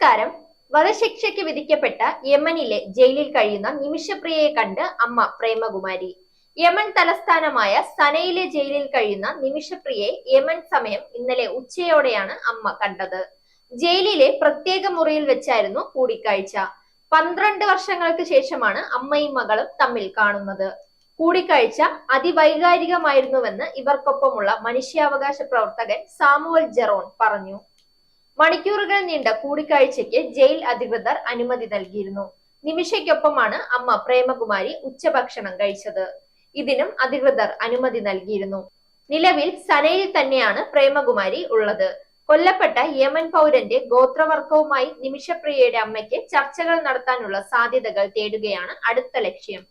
നമസ്കാരം. വധശിക്ഷയ്ക്ക് വിധിക്കപ്പെട്ട യമനിലെ ജയിലിൽ കഴിയുന്ന നിമിഷപ്രിയയെ കണ്ട് അമ്മ പ്രേമകുമാരി. യമൻ തലസ്ഥാനമായ സനയിലെ ജയിലിൽ കഴിയുന്ന നിമിഷപ്രിയയെ യമൻ സമയം ഇന്നലെ ഉച്ചയോടെയാണ് അമ്മ കണ്ടത്. ജയിലിലെ പ്രത്യേക മുറിയിൽ വെച്ചായിരുന്നു കൂടിക്കാഴ്ച. പന്ത്രണ്ട് വർഷങ്ങൾക്ക് ശേഷമാണ് അമ്മയും മകളും തമ്മിൽ കാണുന്നത്. കൂടിക്കാഴ്ച അതിവൈകാരികമായിരുന്നുവെന്ന് ഇവർക്കൊപ്പമുള്ള മനുഷ്യാവകാശ പ്രവർത്തകൻ സാമുവൽ ജെറോൺ പറഞ്ഞു. മണിക്കൂറുകൾ നീണ്ട കൂടിക്കാഴ്ചയ്ക്ക് ജയിൽ അധികൃതർ അനുമതി നൽകിയിരുന്നു. നിമിഷയ്ക്കൊപ്പമാണ് അമ്മ പ്രേമകുമാരി ഉച്ചഭക്ഷണം കഴിച്ചത്. ഇതിനും അധികൃതർ അനുമതി നൽകിയിരുന്നു. നിലവിൽ സനയിൽ തന്നെയാണ് പ്രേമകുമാരി ഉള്ളത്. കൊല്ലപ്പെട്ട യമൻ പൗരന്റെ ഗോത്രവർഗവുമായി നിമിഷപ്രിയയുടെ അമ്മയ്ക്ക് ചർച്ചകൾ നടത്താനുള്ള സാധ്യതകൾ തേടുകയാണ് അടുത്ത ലക്ഷ്യം.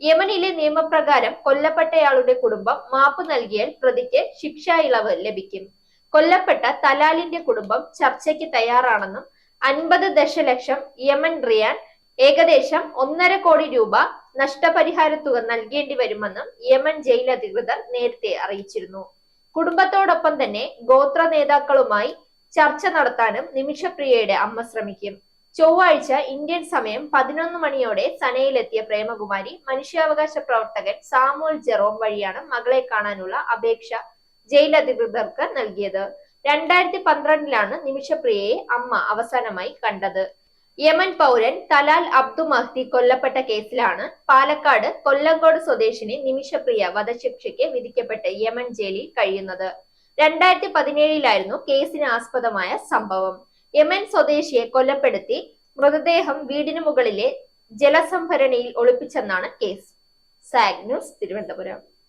യമനിലെ നിയമപ്രകാരം കൊല്ലപ്പെട്ടയാളുടെ കുടുംബം മാപ്പ് നൽകിയാൽ പ്രതിക്ക് ശിക്ഷാ ഇളവ് ലഭിക്കും. കൊല്ലപ്പെട്ട തലാലിന്റെ കുടുംബം ചർച്ചയ്ക്ക് തയ്യാറാണെന്നും അൻപത് ദശലക്ഷം യമൻ റിയാൻ ഏകദേശം ഒന്നര കോടി രൂപ നഷ്ടപരിഹാര തുക നൽകേണ്ടി വരുമെന്നും യമൻ ജയിൽ അധികൃതർ നേരത്തെ അറിയിച്ചിരുന്നു. കുടുംബത്തോടൊപ്പം തന്നെ ഗോത്ര നേതാക്കളുമായി ചർച്ച നടത്താനും നിമിഷപ്രിയയുടെ അമ്മ ശ്രമിക്കും. ചൊവ്വാഴ്ച ഇന്ത്യൻ സമയം പതിനൊന്ന് മണിയോടെ സനയിലെത്തിയ പ്രേമകുമാരി മനുഷ്യാവകാശ പ്രവർത്തകൻ സാമുവൽ ജെറോം വഴിയാണ് മകളെ കാണാനുള്ള അപേക്ഷ ജയിൽ അധികൃതർക്ക് നൽകിയത്. രണ്ടായിരത്തി പന്ത്രണ്ടിലാണ് നിമിഷപ്രിയയെ അമ്മ അവസാനമായി കണ്ടത്. യമൻ പൗരൻ തലാൽ അബ്ദു മഹ്ദി കൊല്ലപ്പെട്ട കേസിലാണ് പാലക്കാട് കൊല്ലങ്കോട് സ്വദേശിനി നിമിഷപ്രിയ വധശിക്ഷയ്ക്ക് വിധിക്കപ്പെട്ട യമൻ ജയിലിൽ കഴിയുന്നത്. രണ്ടായിരത്തി പതിനേഴിലായിരുന്നു കേസിന് ആസ്പദമായ സംഭവം. യമൻ സ്വദേശിയെ കൊല്ലപ്പെടുത്തി മൃതദേഹം വീടിനു മുകളിലെ ജലസംഭരണിയിൽ ഒളിപ്പിച്ചെന്നാണ് കേസ്. സാഗ് ന്യൂസ് തിരുവനന്തപുരം.